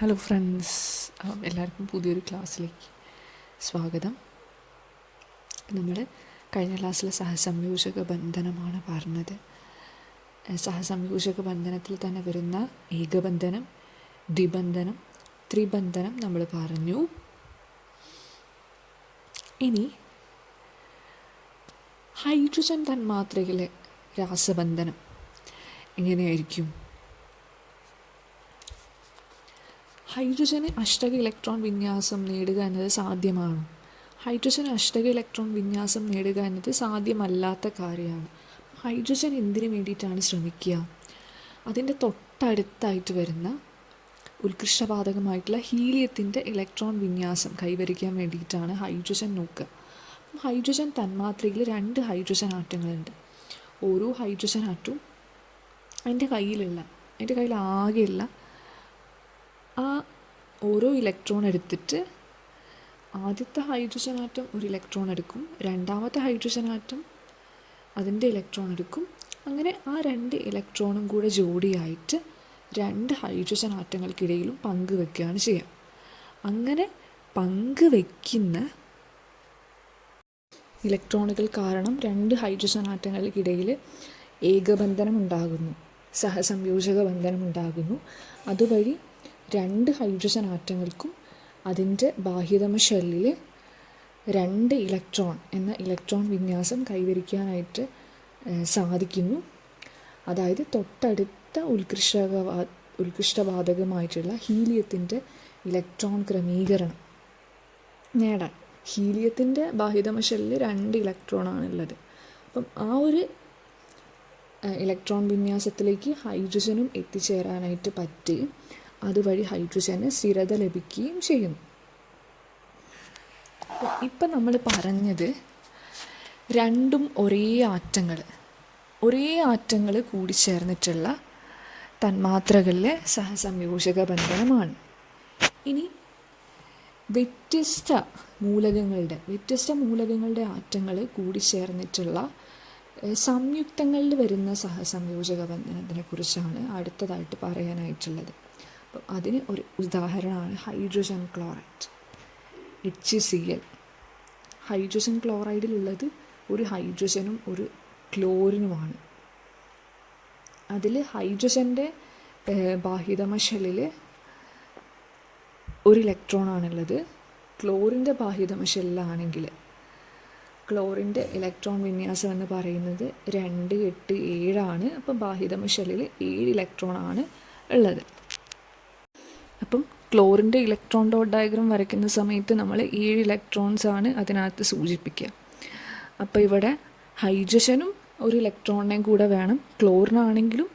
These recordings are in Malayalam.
ഹലോ ഫ്രണ്ട്സ് എല്ലാവർക്കും പുതിയൊരു ക്ലാസ്സിലേക്ക് സ്വാഗതം. നമ്മൾ കഴിഞ്ഞ ക്ലാസ്സിൽ സഹസംയോജക ബന്ധനമാണ് പറഞ്ഞത്. സഹസംയോജക ബന്ധനത്തിൽ തന്നെ വരുന്ന ഏകബന്ധനം ദ്വിബന്ധനം ത്രിബന്ധനം നമ്മൾ പറഞ്ഞു. ഇനി ഹൈഡ്രജൻ തന്മാത്രയിലെ രാസബന്ധനം എങ്ങനെയായിരിക്കും? ഹൈഡ്രജന് അഷ്ടക ഇലക്ട്രോൺ വിന്യാസം നേടുക എന്നത് സാധ്യമാണ്. ഹൈഡ്രജൻ അഷ്ടക ഇലക്ട്രോൺ വിന്യാസം നേടുക എന്നത് സാധ്യമല്ലാത്ത കാര്യമാണ്. ഹൈഡ്രജൻ എന്തിനു വേണ്ടിയിട്ടാണ് ശ്രമിക്കുക? അതിന്റെ തൊട്ടടുത്തായിട്ട് വരുന്ന ഉത്കൃഷ്ടപാതകമായിട്ടുള്ള ഹീലിയത്തിന്റെ ഇലക്ട്രോൺ വിന്യാസം കൈവരിക്കാൻ വേണ്ടിയിട്ടാണ് ഹൈഡ്രജൻ നോക്കുക. ഹൈഡ്രജൻ തന്മാത്രയിൽ രണ്ട് ഹൈഡ്രജൻ ആറ്റങ്ങളുണ്ട്. ഓരോ ഹൈഡ്രജൻ ആറ്റവും എന്റെ കയ്യിലുള്ള എന്റെ കയ്യിൽ ആകെയുള്ള ആ ഓരോ ഇലക്ട്രോൺ എടുത്തിട്ട് ആദ്യത്തെ ഹൈഡ്രജൻ ആറ്റം ഒരു ഇലക്ട്രോൺ എടുക്കും രണ്ടാമത്തെ ഹൈഡ്രജൻ ആറ്റം അതിന്റെ ഇലക്ട്രോൺ എടുക്കും. അങ്ങനെ ആ രണ്ട് ഇലക്ട്രോണും കൂടെ ജോഡിയായിട്ട് രണ്ട് ഹൈഡ്രജൻ ആറ്റങ്ങൾക്കിടയിലും പങ്കുവെക്കുകയാണ് ചെയ്യുക. അങ്ങനെ പങ്കുവെക്കുന്ന ഇലക്ട്രോണുകൾ കാരണം രണ്ട് ഹൈഡ്രജൻ ആറ്റങ്ങൾക്കിടയിൽ ഏകബന്ധനം ഉണ്ടാകുന്നു സഹസംയോജക ബന്ധനം ഉണ്ടാകുന്നു. അതുവഴി രണ്ട് ഹൈഡ്രജൻ ആറ്റങ്ങൾക്കും അതിന്റെ ബാഹ്യതമ ഷെല്ലിൽ രണ്ട് ഇലക്ട്രോൺ എന്ന ഇലക്ട്രോൺ വിന്യാസം കൈവരിക്കാനായിട്ട് സാധിക്കുന്നു. അതായത് തൊട്ടടുത്ത ഉത്കൃഷ്ടവാ ഉത്കൃഷ്ടവാതകമായിട്ടുള്ള ഹീലിയത്തിന്റെ ഇലക്ട്രോൺ ക്രമീകരണം. നേടാൻ ഹീലിയത്തിന്റെ ബാഹ്യതമ ഷെല്ലിൽ രണ്ട് ഇലക്ട്രോണാണുള്ളത്. അപ്പം ആ ഒരു ഇലക്ട്രോൺ വിന്യാസത്തിലേക്ക് ഹൈഡ്രജനും എത്തിച്ചേരാനായിട്ട് പറ്റുകയും അതുവഴി ഹൈഡ്രജന് സ്ഥിരത ലഭിക്കുകയും ചെയ്യുന്നു ഇപ്പം നമ്മൾ പറഞ്ഞത് രണ്ടും ഒരേ ആറ്റങ്ങൾ ഒരേ ആറ്റങ്ങൾ കൂടിച്ചേർന്നിട്ടുള്ള തന്മാത്രകളിലെ സഹസംയോജക ബന്ധനമാണ്. ഇനി വ്യത്യസ്ത മൂലകങ്ങളുടെ വ്യത്യസ്ത മൂലകങ്ങളുടെ ആറ്റങ്ങൾ കൂടിച്ചേർന്നിട്ടുള്ള ചേർന്നിട്ടുള്ള സംയുക്തങ്ങളിൽ വരുന്ന സഹസംയോജക ബന്ധനത്തിനെ കുറിച്ചാണ് അടുത്തതായിട്ട് പറയാനായിട്ടുള്ളത്. അതിന് ഒരു ഉദാഹരണമാണ് hydrogen chloride H C L hydrogen ക്ലോറൈഡിലുള്ളത് ഒരു ഹൈഡ്രജനും ഒരു ക്ലോറിനുമാണ്. അതിൽ ഹൈഡ്രജന്റെ ബാഹ്യതമ ഷെല്ലിൽ ഒരു ഇലക്ട്രോണാണുള്ളത്. ക്ലോറിന്റെ ബാഹ്യതമ ഷെല്ലാണെങ്കിൽ ക്ലോറിന്റെ ഇലക്ട്രോൺ വിന്യാസം എന്ന് പറയുന്നത് രണ്ട് എട്ട് ഏഴാണ്. അപ്പോൾ ബാഹ്യതമ ഷെല്ലിൽ ഏഴ് ഇലക്ട്രോണാണ് ഉള്ളത്. അപ്പം ക്ലോറിന്റെ ഇലക്ട്രോൺ ഡോട്ട് ഡയഗ്രാം വരയ്ക്കുന്ന സമയത്ത് നമ്മൾ ഏഴ് ഇലക്ട്രോൺസ് ആണ് അതിനകത്ത് സൂചിപ്പിക്കുക. അപ്പോൾ ഇവിടെ ഹൈഡ്രജനും ഒരു ഇലക്ട്രോണിനെയും കൂടെ വേണം. ക്ലോറിനാണെങ്കിലും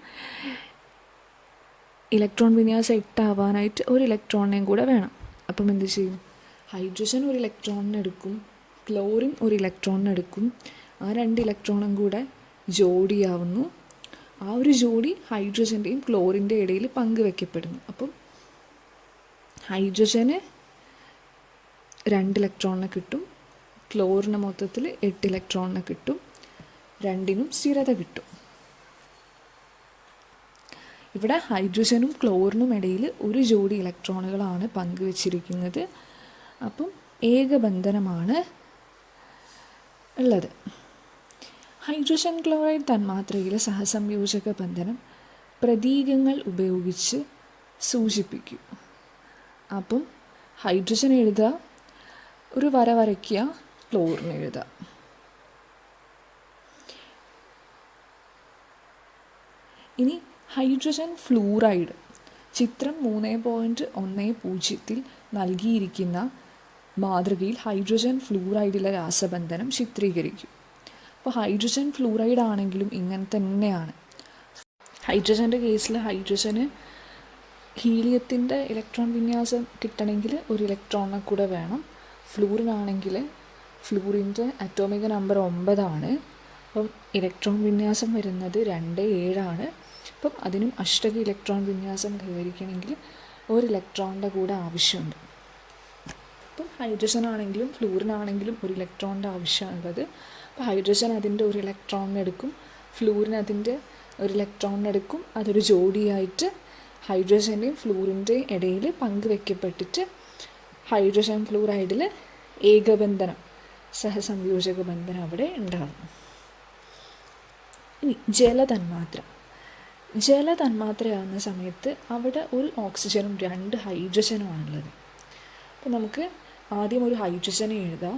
ഇലക്ട്രോൺ വിന്യാസം എട്ടാവാനായിട്ട് ഒരു ഇലക്ട്രോണിനെയും കൂടെ വേണം. അപ്പം എന്ത് ചെയ്യും? ഹൈഡ്രജൻ ഒരു ഇലക്ട്രോണിനെടുക്കും ക്ലോറിൻ ഒരു ഇലക്ട്രോണിനെടുക്കും ആ രണ്ട് ഇലക്ട്രോണും കൂടെ ജോഡിയാവുന്നു. ആ ഒരു ജോഡി ഹൈഡ്രജന്റെയും ക്ലോറിന്റെ ഇടയിൽ പങ്കുവെക്കപ്പെടുന്നു. അപ്പം ഹൈഡ്രജന് രണ്ട് ഇലക്ട്രോണിനെ കിട്ടും. ക്ലോറിന് മൊത്തത്തിൽ എട്ട് ഇലക്ട്രോണിനെ കിട്ടും. രണ്ടിനും സ്ഥിരത കിട്ടും. ഇവിടെ ഹൈഡ്രജനും ക്ലോറിനും ഇടയിൽ ഒരു ജോഡി ഇലക്ട്രോണുകളാണ് പങ്കുവച്ചിരിക്കുന്നത്. അപ്പം ഏകബന്ധനമാണ് ഉള്ളത്. ഹൈഡ്രജൻ ക്ലോറൈഡ് തന്മാത്രയിലെ സഹസംയോജക ബന്ധനം പ്രതീകങ്ങൾ ഉപയോഗിച്ച് സൂചിപ്പിക്കും. അപ്പം ഹൈഡ്രജൻ എഴുതുക. ഒരു വര വരയ്ക്കുക. ക്ലോറിൻ എഴുതുക. ഇനി ഹൈഡ്രജൻ ഫ്ലൂറൈഡ് ചിത്രം മൂന്ന് പോയിന്റ് ഒന്ന് പൂജ്യത്തിൽ നൽകിയിരിക്കുന്ന മാതൃകയിൽ ഹൈഡ്രജൻ ഫ്ലൂറൈഡിലെ രാസബന്ധനം ചിത്രീകരിക്കും. അപ്പോൾ ഹൈഡ്രജൻ ഫ്ലൂറൈഡ് ആണെങ്കിലും ഇങ്ങനെ തന്നെയാണ്. ഹൈഡ്രജന്റെ കേസിൽ ഹൈഡ്രജന് ഹീലിയത്തിന്റെ ഇലക്ട്രോൺ വിന്യാസം കിട്ടണമെങ്കിൽ ഒരു ഇലക്ട്രോണിനെ കൂടെ വേണം. ഫ്ലൂറിനാണെങ്കിൽ ഫ്ലൂറിന്റെ അറ്റോമിക നമ്പർ ഒമ്പതാണ്. അപ്പം ഇലക്ട്രോൺ വിന്യാസം വരുന്നത് രണ്ട് ഏഴാണ്. അപ്പം അതിനും അഷ്ടക ഇലക്ട്രോൺ വിന്യാസം കൈവരിക്കണമെങ്കിൽ ഒരു ഇലക്ട്രോണിന്റെ കൂടെ ആവശ്യമുണ്ട്. അപ്പം ഹൈഡ്രജൻ ആണെങ്കിലും ഫ്ലൂറിനാണെങ്കിലും ഒരു ഇലക്ട്രോണിന്റെ ആവശ്യമുള്ളത്. അപ്പോൾ ഹൈഡ്രജൻ അതിന്റെ ഒരു ഇലക്ട്രോണിനെടുക്കും. എടുക്കും ഫ്ലൂറിന് അതിന്റെ ഒരു ഇലക്ട്രോണിനെടുക്കും. അതൊരു ജോഡിയായിട്ട് ഹൈഡ്രജന്റെയും ഫ്ലൂറിന്റെയും ഇടയിൽ പങ്കുവെക്കപ്പെട്ടിട്ട് ഹൈഡ്രജൻ ഫ്ലൂറൈഡിൽ ഏകബന്ധനം സഹസംയോജക ബന്ധനം അവിടെ ഉണ്ടാകും ഇനി ജലതന്മാത്ര. ജലതന്മാത്രയാകുന്ന സമയത്ത് അവിടെ ഒരു ഓക്സിജനും രണ്ട് ഹൈഡ്രജനുമാണുള്ളത്. അപ്പോൾ നമുക്ക് ആദ്യം ഒരു ഹൈഡ്രജനെ എഴുതാം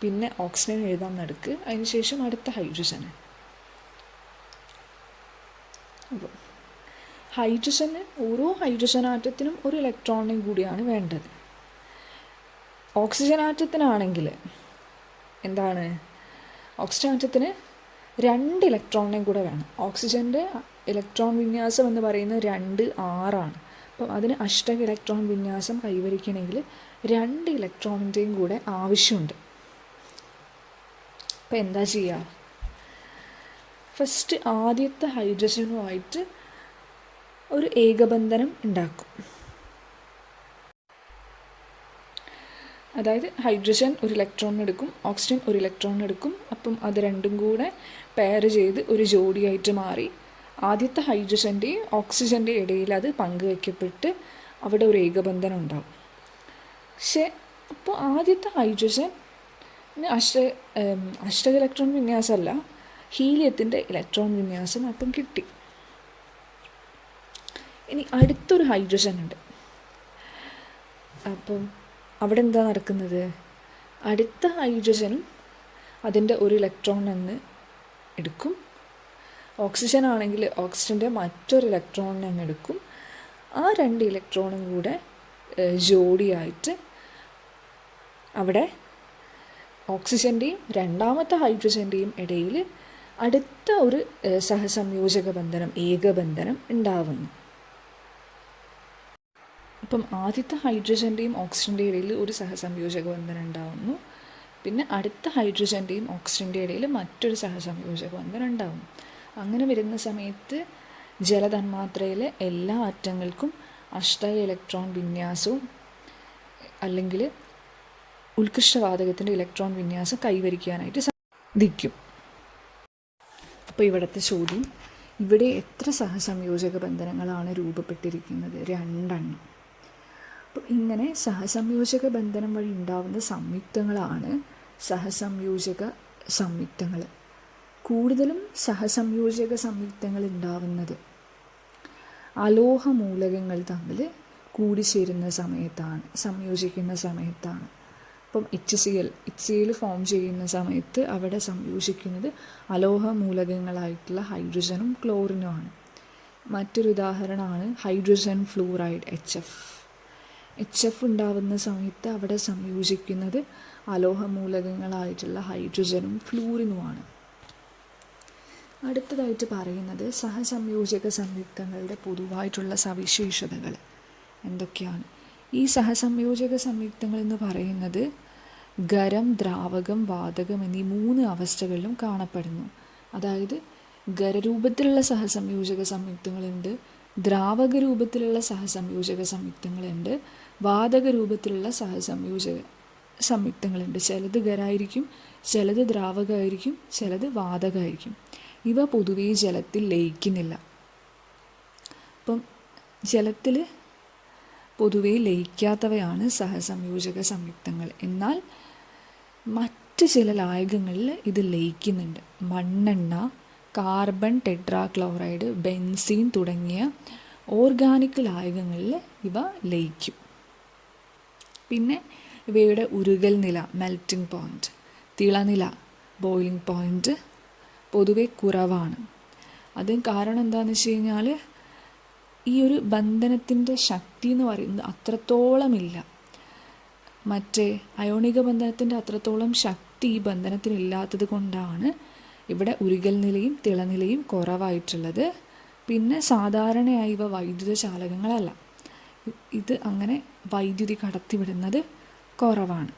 പിന്നെ ഓക്സിജൻ എഴുതാം നടുക്ക് അതിനുശേഷം അടുത്ത ഹൈഡ്രജന്. അപ്പോൾ ഹൈഡ്രജന് ഓരോ ഹൈഡ്രജൻ ആറ്റത്തിനും ഒരു ഇലക്ട്രോണിനും കൂടിയാണ് വേണ്ടത്. ഓക്സിജൻ ആറ്റത്തിനാണെങ്കിൽ എന്താണ്? ഓക്സിജൻ ആറ്റത്തിന് രണ്ട് ഇലക്ട്രോണിനെയും കൂടെ വേണം. ഓക്സിജന്റെ ഇലക്ട്രോൺ വിന്യാസം എന്ന് പറയുന്നത് രണ്ട് ആറാണ്. അപ്പം അതിന് അഷ്ടക ഇലക്ട്രോൺ വിന്യാസം കൈവരിക്കണമെങ്കിൽ രണ്ട് ഇലക്ട്രോണിന്റെയും കൂടെ ആവശ്യമുണ്ട്. അപ്പം എന്താ ചെയ്യുക? ഫസ്റ്റ് ആദ്യത്തെ ഹൈഡ്രജനുമായിട്ട് ഒരു ഏകബന്ധനം ഉണ്ടാക്കും. അതായത് ഹൈഡ്രജൻ ഒരു ഇലക്ട്രോൺ എടുക്കും ഓക്സിജൻ ഒരു ഇലക്ട്രോൺ എടുക്കും അപ്പം അത് രണ്ടും കൂടെ പെയർ ചെയ്ത് ഒരു ജോഡിയായിട്ട് മാറി ആദ്യത്തെ ഹൈഡ്രജന്റെയും ഓക്സിജന്റെയും ഇടയിൽ അത് പങ്കുവയ്ക്കപ്പെട്ട് അവിടെ ഒരു ഏകബന്ധനം ഉണ്ടാവും. പക്ഷേ അപ്പോൾ ആദ്യത്തെ ഹൈഡ്രജൻ അഷ്ട അഷ്ട ഇലക്ട്രോൺ വിന്യാസമല്ല ഹീലിയത്തിന്റെ ഇലക്ട്രോൺ വിന്യാസം അപ്പം കിട്ടി. ഇനി അടുത്തൊരു ഹൈഡ്രജൻ ഉണ്ട്. അപ്പം അവിടെ എന്താ നടക്കുന്നത്? അടുത്ത ഹൈഡ്രജനും അതിന്റെ ഒരു ഇലക്ട്രോൺ എന്ന് എടുക്കും. ഓക്സിജൻ ആണെങ്കിൽ ഓക്സിജന്റെ മറ്റൊരു ഇലക്ട്രോണിനെ അങ്ങ് എടുക്കും. ആ രണ്ട് ഇലക്ട്രോണും കൂടെ ജോഡിയായിട്ട് അവിടെ ഓക്സിജന്റെയും രണ്ടാമത്തെ ഹൈഡ്രജന്റെയും ഇടയിൽ അടുത്ത ഒരു സഹസംയോജക ബന്ധനം ഏകബന്ധനം ഉണ്ടാവുന്നു. അപ്പം ആദ്യത്തെ ഹൈഡ്രജന്റെയും ഓക്സിജന്റെയും ഇടയിൽ ഒരു സഹസംയോജക ബന്ധനം ഉണ്ടാവുന്നു. പിന്നെ അടുത്ത ഹൈഡ്രജന്റെയും ഓക്സിജന്റെ ഇടയിൽ മറ്റൊരു സഹസംയോജക ബന്ധനം ഉണ്ടാവും അങ്ങനെ വരുന്ന സമയത്ത് ജലതന്മാത്രയിലെ എല്ലാ അറ്റങ്ങൾക്കും അഷ്ട ഇലക്ട്രോൺ വിന്യാസവും അല്ലെങ്കിൽ ഉത്കൃഷ്ടവാതകത്തിന്റെ ഇലക്ട്രോൺ വിന്യാസം കൈവരിക്കാനായിട്ട് സാധിക്കും. അപ്പോൾ ഇവിടുത്തെ ചോദ്യം ഇവിടെ എത്ര സഹസംയോജക ബന്ധനങ്ങളാണ് രൂപപ്പെട്ടിരിക്കുന്നത്? രണ്ടെണ്ണം. ഇങ്ങനെ സഹസംയോജക ബന്ധനം വഴി ഉണ്ടാവുന്ന സംയുക്തങ്ങളാണ് സഹസംയോജക സംയുക്തങ്ങൾ. കൂടുതലും സഹസംയോജക സംയുക്തങ്ങൾ ഉണ്ടാവുന്നത് അലോഹ മൂലകങ്ങൾ തമ്മിൽ കൂടിച്ചേരുന്ന സമയത്താണ് സംയോജിക്കുന്ന സമയത്താണ്. ഇപ്പം H C L H C L form ചെയ്യുന്ന സമയത്ത് അവിടെ സംയോജിക്കുന്നത് അലോഹ മൂലകങ്ങളായിട്ടുള്ള ഹൈഡ്രജനും ക്ലോറിനുമാണ് മറ്റൊരു ഉദാഹരണമാണ് hydrogen fluoride H F H F ഉണ്ടാവുന്ന സമയത്ത് അവിടെ സംയോജിക്കുന്നത് അലോഹ മൂലകങ്ങളായിട്ടുള്ള ഹൈഡ്രജനും ഫ്ലൂറിനുമാണ്. അടുത്തതായിട്ട് പറയുന്നത് സഹസംയോജക സംയുക്തങ്ങളുടെ പൊതുവായിട്ടുള്ള സവിശേഷതകൾ എന്തൊക്കെയാണ്? ഈ സഹസംയോജക സംയുക്തങ്ങൾ എന്ന് പറയുന്നത് ഖരം ദ്രാവകം വാതകം എന്നീ മൂന്ന് അവസ്ഥകളിലും കാണപ്പെടുന്നു. അതായത് ഖരരൂപത്തിലുള്ള സഹസംയോജക സംയുക്തങ്ങളുണ്ട് ദ്രാവക രൂപത്തിലുള്ള സഹസംയോജക സംയുക്തങ്ങളുണ്ട് വാതക രൂപത്തിലുള്ള സഹസംയോജക സംയുക്തങ്ങളുണ്ട്. ചിലത് ഖരായിരിക്കും ചിലത് ദ്രാവകമായിരിക്കും ചിലത് വാതകമായിരിക്കും. ഇവ പൊതുവേ ജലത്തിൽ ലയിക്കുന്നില്ല. അപ്പം ജലത്തിൽ പൊതുവേ ലയിക്കാത്തവയാണ് സഹസംയോജക സംയുക്തങ്ങൾ. എന്നാൽ മറ്റ് ചില ലായകങ്ങളിൽ ഇത് ലയിക്കുന്നുണ്ട്. മണ്ണെണ്ണ കാർബൺ ടെട്രാക്ലോറൈഡ് ബെൻസീൻ തുടങ്ങിയ ഓർഗാനിക് ലായകങ്ങളിൽ ഇവ ലയിക്കും. പിന്നെ ഇവയുടെ ഉരുകൽ നില മെൽറ്റിംഗ് പോയിന്റ് തിളനില ബോയിലിംഗ് പോയിന്റ് പൊതുവെ കുറവാണ്. അതിന് കാരണം എന്താണെന്ന് വെച്ച് കഴിഞ്ഞാൽ ഈ ഒരു ബന്ധനത്തിന്റെ ശക്തി എന്ന് പറയുന്നത് അത്രത്തോളമില്ല. മറ്റേ അയോണിക ബന്ധനത്തിന്റെ അത്രത്തോളം ശക്തി ഈ ബന്ധനത്തിനില്ലാത്തത് കൊണ്ടാണ് ഇവിടെ ഉരുകൽ നിലയും തിളനിലയും കുറവായിട്ടുള്ളത്. പിന്നെ സാധാരണയായി ഇവ വൈദ്യുത ചാലകങ്ങളല്ല ഇത് അങ്ങനെ വൈദ്യുതി കടത്തിവിടുന്നത് കുറവാണ്.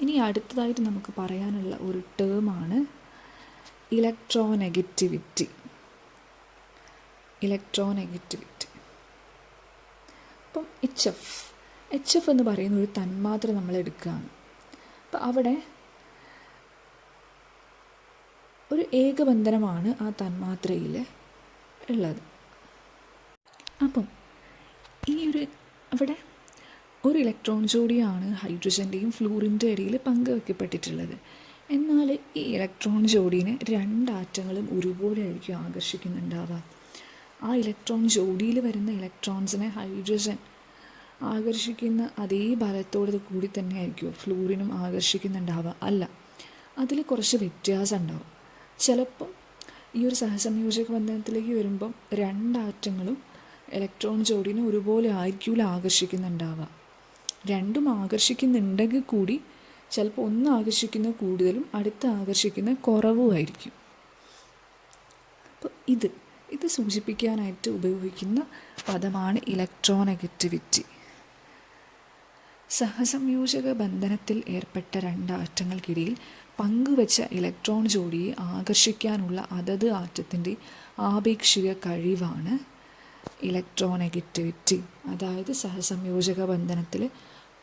ഇനി അടുത്തതായിട്ട് നമുക്ക് പറയാനുള്ള ഒരു ടേമാണ് ഇലക്ട്രോനെഗറ്റിവിറ്റി ഇലക്ട്രോനെഗറ്റിവിറ്റി അപ്പം എച്ച് എഫ് എച്ച് എഫ് എന്ന് പറയുന്ന ഒരു തന്മാത്ര നമ്മൾ എടുക്കുകയാണ്. അപ്പം അവിടെ ഒരു ഏകബന്ധനമാണ് ആ തന്മാത്രയിൽ ഉള്ളത്. അപ്പം ഈ ഒരു അവിടെ ഒരു ഇലക്ട്രോൺ ജോഡിയാണ് ഹൈഡ്രജന്റെയും ഫ്ലൂറിന്റെ ഇടയിൽ പങ്കുവെക്കപ്പെട്ടിട്ടുള്ളത്. എന്നാൽ ഈ ഇലക്ട്രോൺ ജോഡീനെ രണ്ട് ആറ്റങ്ങളും ഒരുപോലെ ആയിരിക്കും ആകർഷിക്കുന്നുണ്ടാവുക. ആ ഇലക്ട്രോൺ ജോഡിയിൽ വരുന്ന ഇലക്ട്രോൺസിനെ ഹൈഡ്രജൻ ആകർഷിക്കുന്ന അതേ ബലത്തോട് കൂടി തന്നെ ആയിരിക്കും ഫ്ലൂറിനും ആകർഷിക്കുന്നുണ്ടാവുക. അല്ല അതിൽ കുറച്ച് വ്യത്യാസം ഉണ്ടാവും. ചിലപ്പം ഈ ഒരു സഹസംയോജക ബന്ധനത്തിലേക്ക് വരുമ്പം രണ്ടാറ്റങ്ങളും ഇലക്ട്രോൺ ജോഡിനെ ഒരുപോലെ ആയിരിക്കില്ല ആകർഷിക്കുന്നുണ്ടാവുക. രണ്ടും ആകർഷിക്കുന്നുണ്ടെങ്കിൽ കൂടി ചിലപ്പോൾ ഒന്ന് ആകർഷിക്കുന്ന കൂടുതലും അടുത്ത ആകർഷിക്കുന്ന കുറവുമായിരിക്കും അപ്പോൾ ഇത് ഇത് സൂചിപ്പിക്കാനായിട്ട് ഉപയോഗിക്കുന്ന പദമാണ് ഇലക്ട്രോനെഗറ്റിവിറ്റി സഹസംയോജക ബന്ധനത്തിൽ ഏർപ്പെട്ട രണ്ട് ആറ്റങ്ങൾക്കിടയിൽ പങ്കുവച്ച ഇലക്ട്രോൺ ജോഡിയെ ആകർഷിക്കാനുള്ള അതത് ആറ്റത്തിന്റെ ആപേക്ഷിക കഴിവാണ് ഇലക്ട്രോനെഗറ്റിവിറ്റി അതായത് സഹസംയോജക ബന്ധനത്തിൽ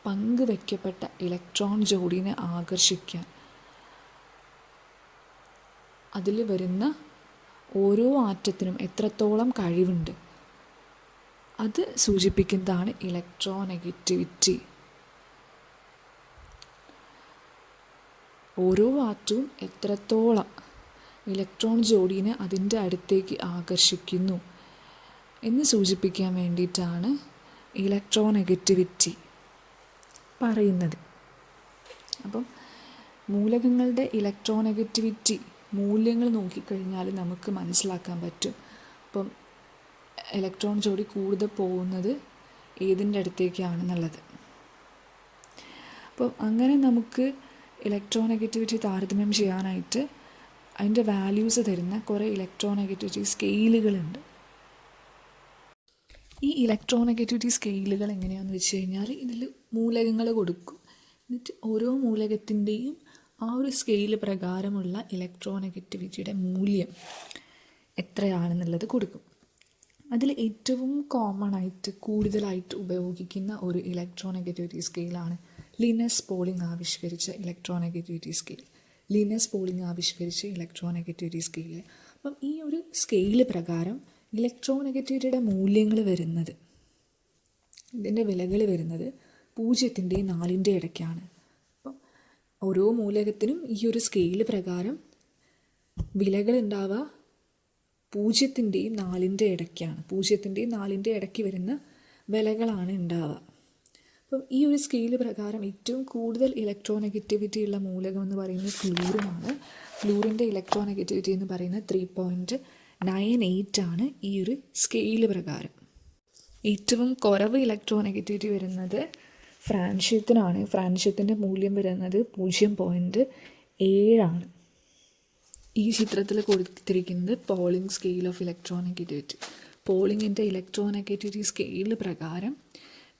പങ്കുവയ്ക്കപ്പെട്ട ഇലക്ട്രോൺ ജോഡിനെ ആകർഷിക്കാൻ. അതിൽ വരുന്ന ഓരോ ആറ്റത്തിനും എത്രത്തോളം കഴിവുണ്ട്? അത് സൂചിപ്പിക്കുന്നതാണ് ഇലക്ട്രോനെഗറ്റിവിറ്റി ഓരോ ആറ്റവും എത്രത്തോളം ഇലക്ട്രോൺ ജോഡീനെ അതിന്റെ അടുത്തേക്ക് ആകർഷിക്കുന്നു? എന്ന് സൂചിപ്പിക്കാൻ വേണ്ടിയിട്ടാണ് ഇലക്ട്രോനെഗറ്റിവിറ്റി പറയുന്നത്. അപ്പം മൂലകങ്ങളുടെ ഇലക്ട്രോനെഗറ്റിവിറ്റി മൂല്യങ്ങൾ നോക്കിക്കഴിഞ്ഞാൽ നമുക്ക് മനസ്സിലാക്കാൻ പറ്റും. അപ്പം ഇലക്ട്രോൺ ജോഡി കൂടുതൽ പോകുന്നത് ഏതിന്റെ അടുത്തേക്കാണെന്നുള്ളത്. അപ്പം അങ്ങനെ നമുക്ക് ഇലക്ട്രോനെഗറ്റിവിറ്റി താരതമ്യം ചെയ്യാനായിട്ട് അതിന്റെ വാല്യൂസ് തരുന്ന കുറേ ഇലക്ട്രോനെഗറ്റിവിറ്റി സ്കെയിലുകളുണ്ട് ഈ ഇലക്ട്രോനെഗറ്റിവിറ്റി സ്കെയിലുകൾ എങ്ങനെയാണെന്ന് വെച്ച് കഴിഞ്ഞാൽ ഇതിൽ മൂലകങ്ങൾ കൊടുക്കും. എന്നിട്ട് ഓരോ മൂലകത്തിന്റെയും ആ ഒരു സ്കെയിൽ പ്രകാരമുള്ള ഇലക്ട്രോനെഗറ്റിവിറ്റിയുടെ മൂല്യം എത്രയാണെന്നുള്ളത് കൊടുക്കും. അതിൽ ഏറ്റവും കോമൺ ആയിട്ട് കൂടുതലായിട്ട് ഉപയോഗിക്കുന്ന ഒരു ഇലക്ട്രോനെഗറ്റിവിറ്റി സ്കെയിലാണ് ലിനസ് പോളിംഗ് ആവിഷ്കരിച്ച ഇലക്ട്രോനെഗറ്റിവിറ്റി സ്കെയിൽ. ലിനസ് പോളിംഗ് ആവിഷ്കരിച്ച ഇലക്ട്രോനെഗറ്റിവിറ്റി സ്കെയിൽ. അപ്പം ഈ ഒരു സ്കെയിൽ പ്രകാരം ഇലക്ട്രോനെഗറ്റിവിറ്റിയുടെ മൂല്യങ്ങൾ വരുന്നത് ഇതിന്റെ വിലകൾ വരുന്നത് പൂജ്യത്തിന്റെയും നാലിന്റെ ഇടയ്ക്കാണ്. അപ്പം ഓരോ മൂലകത്തിനും ഈ ഒരു സ്കെയിൽ പ്രകാരം വിലകൾ ഉണ്ടാവുക പൂജ്യത്തിന്റെയും നാലിന്റെ ഇടയ്ക്കാണ്. പൂജ്യത്തിന്റെയും നാലിന്റെ ഇടയ്ക്ക് വരുന്ന വിലകളാണ് ഉണ്ടാവുക. അപ്പം ഈ ഒരു സ്കെയിൽ പ്രകാരം ഏറ്റവും കൂടുതൽ ഇലക്ട്രോ നെഗറ്റിവിറ്റി ഉള്ള മൂലകം എന്ന് പറയുന്നത് ഫ്ലൂറിനാണ് ഫ്ലൂറിന്റെ ഇലക്ട്രോ നെഗറ്റിവിറ്റി എന്ന് പറയുന്നത് ത്രീ പോയിന്റ് നയൻ എയ്റ്റ് ആണ് ഈ ഒരു സ്കെയിൽ പ്രകാരം. ഏറ്റവും കുറവ് ഇലക്ട്രോ നെഗറ്റിവിറ്റി വരുന്നത് ഫ്രാൻഷ്യത്തിനാണ്. ഫ്രാൻഷ്യത്തിന്റെ മൂല്യം വരുന്നത് പൂജ്യം പോയിന്റ് ഏഴാണ് ഈ ചിത്രത്തിൽ കൊടുത്തിരിക്കുന്നത് Pauling scale of electronegativity പോളിങ്ങിന്റെ ഇലക്ട്രോ നെഗറ്റിവിറ്റി സ്കെയിൽ പ്രകാരം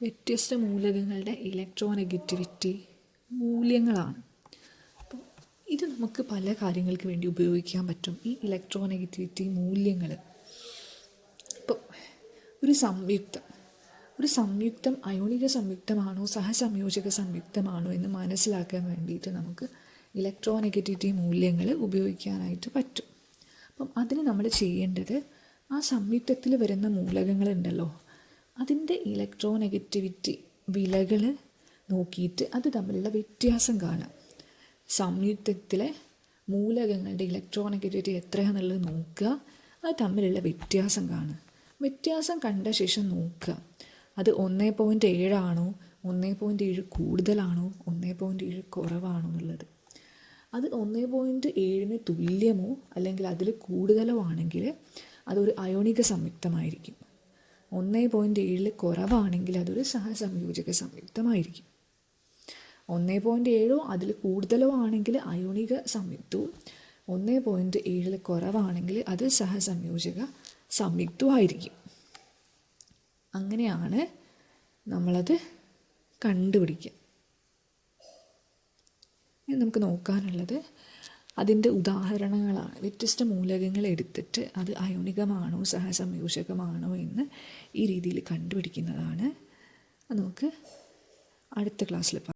വ്യത്യസ്ത മൂലകങ്ങളുടെ ഇലക്ട്രോ നെഗറ്റിവിറ്റി മൂല്യങ്ങളാണ്. ഇത് നമുക്ക് പല കാര്യങ്ങൾക്ക് വേണ്ടി ഉപയോഗിക്കാൻ പറ്റും. ഈ ഇലക്ട്രോനെഗറ്റിവിറ്റി മൂല്യങ്ങൾ ഇപ്പോൾ ഒരു സംയുക്തം. ഒരു സംയുക്തം അയോണിക സംയുക്തമാണോ സഹസംയോജക സംയുക്തമാണോ എന്ന് മനസ്സിലാക്കാൻ വേണ്ടിയിട്ട് നമുക്ക് ഇലക്ട്രോനെഗറ്റിവിറ്റി മൂല്യങ്ങൾ ഉപയോഗിക്കാനായിട്ട് പറ്റും. അപ്പം അതിന് നമ്മൾ ചെയ്യേണ്ടത് ആ സംയുക്തത്തിൽ വരുന്ന മൂലകങ്ങളുണ്ടല്ലോ അതിന്റെ ഇലക്ട്രോനെഗറ്റിവിറ്റി വിലകൾ നോക്കിയിട്ട് അത് തമ്മിലുള്ള വ്യത്യാസം കാണാം. സംയുക്തത്തിലെ മൂലകങ്ങളുടെ ഇലക്ട്രോനെഗറ്റിവിറ്റി എത്രയാണെന്നുള്ളത് നോക്കുക. അത് തമ്മിലുള്ള വ്യത്യാസം കാണുക. വ്യത്യാസം കണ്ട ശേഷം നോക്കുക. അത് ഒന്നേ പോയിന്റ് ഏഴാണോ ഒന്നേ പോയിന്റ് ഏഴ് കൂടുതലാണോ? ഒന്നേ പോയിന്റ് ഏഴ് കുറവാണോ എന്നുള്ളത്. അത് ഒന്നേ പോയിന്റ് ഏഴിന് തുല്യമോ അല്ലെങ്കിൽ അതിൽ കൂടുതലോ ആണെങ്കിൽ അതൊരു അയോണിക സംയുക്തമായിരിക്കും. ഒന്നേ പോയിന്റ് ഏഴിൽ കുറവാണെങ്കിൽ അതൊരു സഹസംയോജക സംയുക്തമായിരിക്കും. ഒന്നേ പോയിന്റ് ഏഴോ അതിൽ കൂടുതലോ ആണെങ്കിൽ അയോണിക സംയുക്തവും ഒന്നേ പോയിന്റ് ഏഴിൽ കുറവാണെങ്കിൽ അത് സഹസംയോജക സംയുക്തമായിരിക്കും അങ്ങനെയാണ് നമ്മളത് കണ്ടുപിടിക്കുക. ഇനി നമുക്ക് നോക്കാനുള്ളത് അതിന്റെ ഉദാഹരണങ്ങളാണ്. വ്യത്യസ്ത മൂലകങ്ങൾ എടുത്തിട്ട് അത് അയോണികമാണോ സഹസംയോജകമാണോ എന്ന് ഈ രീതിയിൽ കണ്ടുപിടിക്കുന്നതാണ്. നമുക്ക് അടുത്ത ക്ലാസ്സിൽ